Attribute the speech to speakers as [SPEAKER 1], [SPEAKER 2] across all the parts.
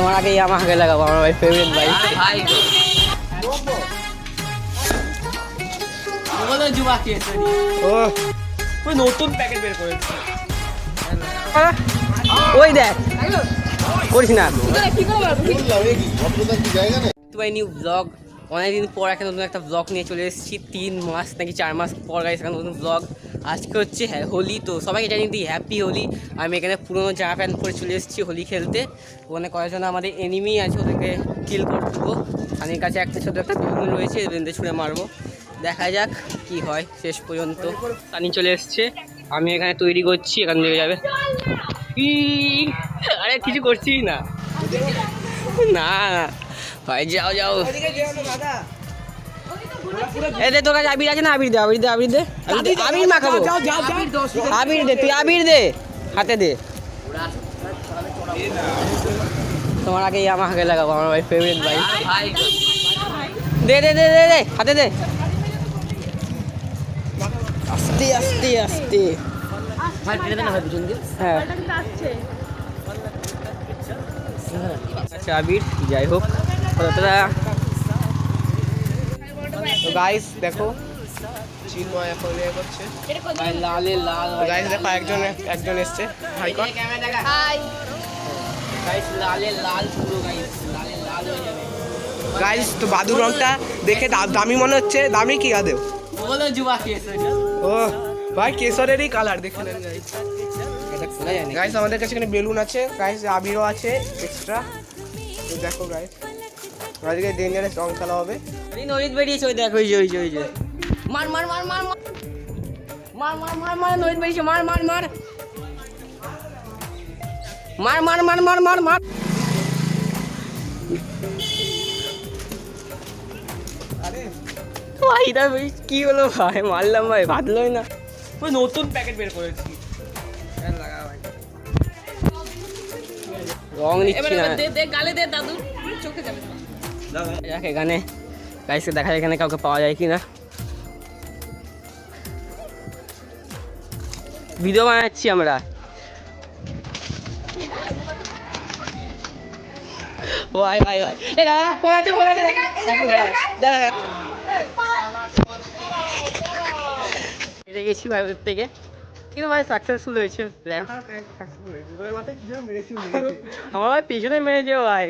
[SPEAKER 1] তোমার আগে আমার আগে লাগাবো আমার ভাই ফেভারিট বাইক
[SPEAKER 2] ভাই বলো
[SPEAKER 1] ও
[SPEAKER 2] ওই নতুন প্যাকেট বের করেছে।
[SPEAKER 1] ওই দেখ। করিস না। তো নিউ ব্লগ অনেকদিন পর একটা নতুন একটা ব্লগ নিয়ে চলে এসেছি। তিন মাস নাকি চার মাস পর গাইছে একটা নতুন ব্লগ আজকে হচ্ছে হ্যাঁ হোলি তো সবাইকে জানিয়ে দিই হ্যাপি হোলি। আমি এখানে পুরোনো জামা প্যান্ট পরে চলে এসেছি হোলি খেলতে। ওখানে কয়েকজন আমাদের এনিমি আছে, ওদেরকে কিল করে দেবো। আমি কাছে একটা ছোটো একটা বেলুন রয়েছে বেলুনতে ছুঁড়ে মারবো। দেখা যাক কি হয় শেষ পর্যন্ত। তানি চলে এসছে। আমি এখানে তৈরি করছি, এখান থেকে যাবে। আরে কিছু করছি না? না না। ভাই, যাও যাও। এ দে তোর কাছে আবির আছে না? আবির দে আবির দে আবির দে। আবির দে, আবির মাখাবো আবির দে তুই আবির দে। হাতে দে। তোমার আগে আগে লাগাবো আমার ভাই ফেভারিট
[SPEAKER 2] ভাই।
[SPEAKER 1] দে দে দে দে দে হাতে দে। আস্তে আস্তে আস্তে। হ্যাঁ। আচ্ছা আবির যাই হোক। তোরা তো গাইস দেখো চিন্ময় এখন ইয়ে করছে। ভাই লালে লাল গাইস দেখো একজন একজন এসছে। কর। গাইস লালে লাল পুরো গাইস লালে লাল হয়ে যাবে।
[SPEAKER 3] গাইস তো বাদুর রংটা দেখে দামি মনে হচ্ছে। দামি কি আদেও
[SPEAKER 2] বলো
[SPEAKER 3] ও ভাই কেশরেরই কালার দেখে নেন গাইস
[SPEAKER 1] এটা খোলা যায় না
[SPEAKER 3] গাইস আমাদের কাছে এখানে বেলুন আছে। গাইস আবিরও আছে এক্সট্রা তো দেখো গাইস আজকে ডেঞ্জারাস রং খেলা হবে।
[SPEAKER 1] এই নদীত বেরিয়েছে ওই দেখ ওই যে ওই যে ওই যে মার মার মার মার মার মার মার মার মার নদীত বেরিয়েছে মার মার মার মার মার মার মার মার মার ভাই ভাই কি হলো ভাই মারলাম ভাই বাঁধলোই না
[SPEAKER 2] ওই নতুন প্যাকেট বের করেছি
[SPEAKER 1] রং নিচ্ছি না
[SPEAKER 4] দে গালে দে দাদু চোখে যাবে
[SPEAKER 1] দেখ এখানে গাইসকে দেখা যায় এখানে কাউকে পাওয়া যায় কি না ভিডিও বানাচ্ছি আমরা। ভাই ভাই ভাই এ দাদা ফোন আছে ফোন আছে দাদা এটা গেছি ভাই ওদের থেকে। কিন্তু ভাই সাকসেসফুল হয়েছে। plan। আমার ভাই পিছনে মেরেছে ভাই।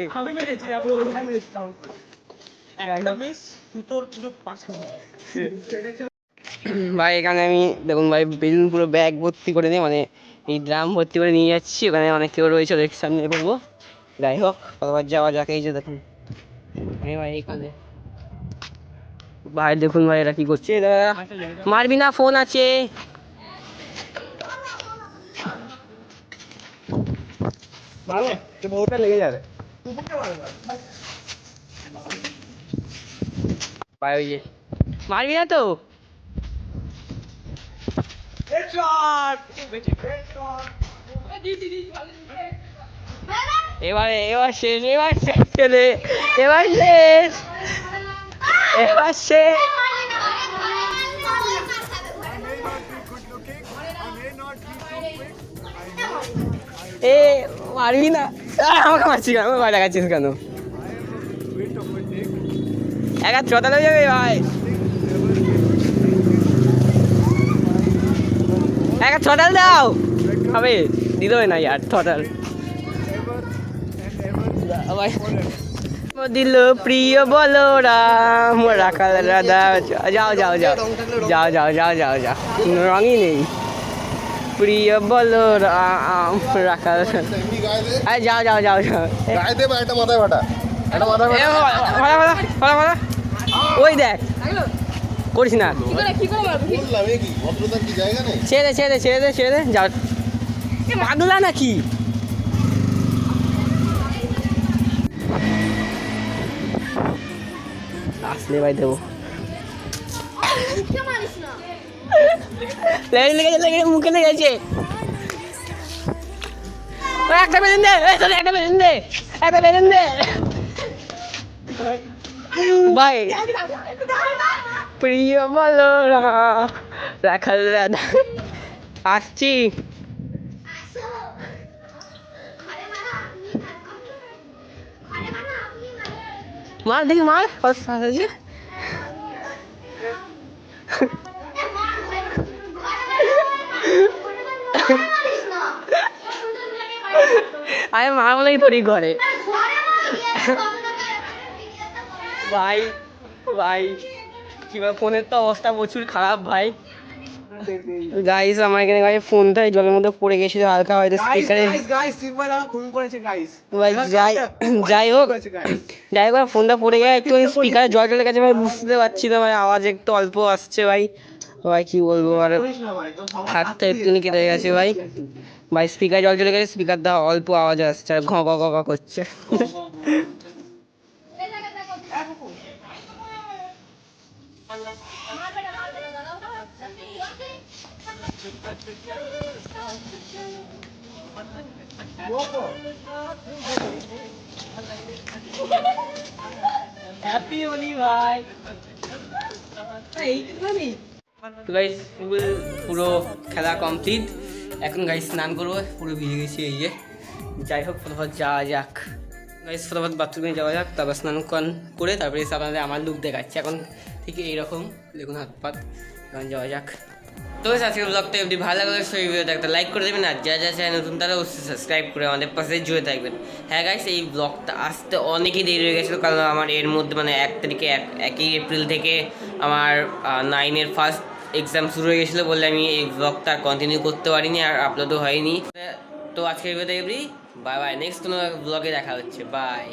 [SPEAKER 3] পুরো
[SPEAKER 1] ভাই এখানে আমি দেখুন ভাই বেলুন পুরো ব্যাগ ভর্তি করে নিয়ে মানে এই ড্রাম ভর্তি করে নিয়ে যাচ্ছি। ওখানে অনেক কেউ রয়েছে ওদের সামনে করব। যাই হোক কতবার যাওয়া যাক এই যে দেখুন। এই ভাই এইখানে। ভাই দেখুন ভাই এরা কি করছে এরা মারবি না ফোন আছে।
[SPEAKER 3] ভালো তো লেগে যাবে।
[SPEAKER 1] ভাই ওই মারবি না তো? এবারে, এবার শেষ এবার শেষ ছেলে এবার শেষ। এবার শেষ। এ, মারবি না। আমাকে মারছিস কেন? আমাকে ভয় দেখাচ্ছিস কেন? একা চতালে যাবে ভাই। একা ছটাল দাও। হবে হবে না ইয়ার ছটাল ভাই দিল প্রিয় বলো রাম রাখাল রাধা যাও যাও যাও। যাও যাও যাও যাও যাও। রঙই নেই। প্রিয় বলো রাম রাখাল আরে যাও যাও যাও যাও।
[SPEAKER 5] মাথায় ফাটা।
[SPEAKER 1] ভাড়া, ভাড়া। ওই দেখ। করিস না।
[SPEAKER 4] কি করে কি করে মারবো?
[SPEAKER 5] বললাম এ কি ভদ্রতার কি জায়গা নেই?
[SPEAKER 1] ছেড়ে দে ছেড়ে দে ছেড়ে দে ছেড়ে দে যাও পাগলা নাকি? আসলে ভাই দেবো। লেগে লেগেছে লেগে মুখে লেগেছে একটা বেলুন দে একটা বেলুন দে একটা বেলুন দে। ভাই প্রিয় বলো রাখাল রাধা আসছি মার দেখি মার কত আছে আরে মা বলেই তোরই ঘরে ভাই ভাই। কিংবা ফোনের তো অবস্থা প্রচুর খারাপ ভাই। গাইস আমার এখানে ভাই ফোনটা জলের মধ্যে পড়ে গেছিল হালকা হয়তো স্পিকারে
[SPEAKER 3] গাইস গাইস সিম্বা দাও খুন করেছে গাইস
[SPEAKER 1] ভাই যাই যাই হোক। যাই হোক ফোনটা পড়ে গেছে একটু স্পিকারে জল চলে গেছে ভাই বুঝতে পারছি না ভাই আওয়াজ একটু অল্প আসছে ভাই। ভাই কি বলব আর হাতটা একটুখানি কেটে গেছে ভাই। ভাই স্পিকার জল চলে গেছে স্পিকার দা অল্প আওয়াজ আসছে আর ঘ ঘ ঘ ঘ করছে। পুরো খেলা কমপ্লিট এখন গাইস স্নান করব, পুরো ভিজে গেছি, এই যে। যাই হোক, ফটাফট যাওয়া যাক। গাইস ফটাফট বাথরুমে যাওয়া যাক, তারপর স্নান করে, তারপরে আমার লুক দেখাচ্ছি। এখন ঠিক এইরকম, দেখুন হাত পাত এখন যাওয়া যাক তো আজকের ব্লগটা এমনি ভালো লাগলে সেই ভিডিওটা একটা লাইক করে দেবেন। আর যা যা চাই নতুন, তারা অবশ্যই সাবস্ক্রাইব করে আমাদের পাশে জুড়ে থাকবেন। হ্যাঁ গাইস এই ব্লগটা আসতে অনেকই দেরি হয়ে গেছিল, কারণ আমার এর মধ্যে মানে এক তারিখে, এক, একই এপ্রিল থেকে আমার নাইনের ফার্স্ট এক্সাম শুরু হয়ে গেছিল বলে আমি এই ব্লগটা কন্টিনিউ করতে পারিনি আর আপলোডও হয়নি। তো আজকের ভিডিওটা এমনি বাই বাই নেক্সট কোনো ব্লগে দেখা হচ্ছে। বাই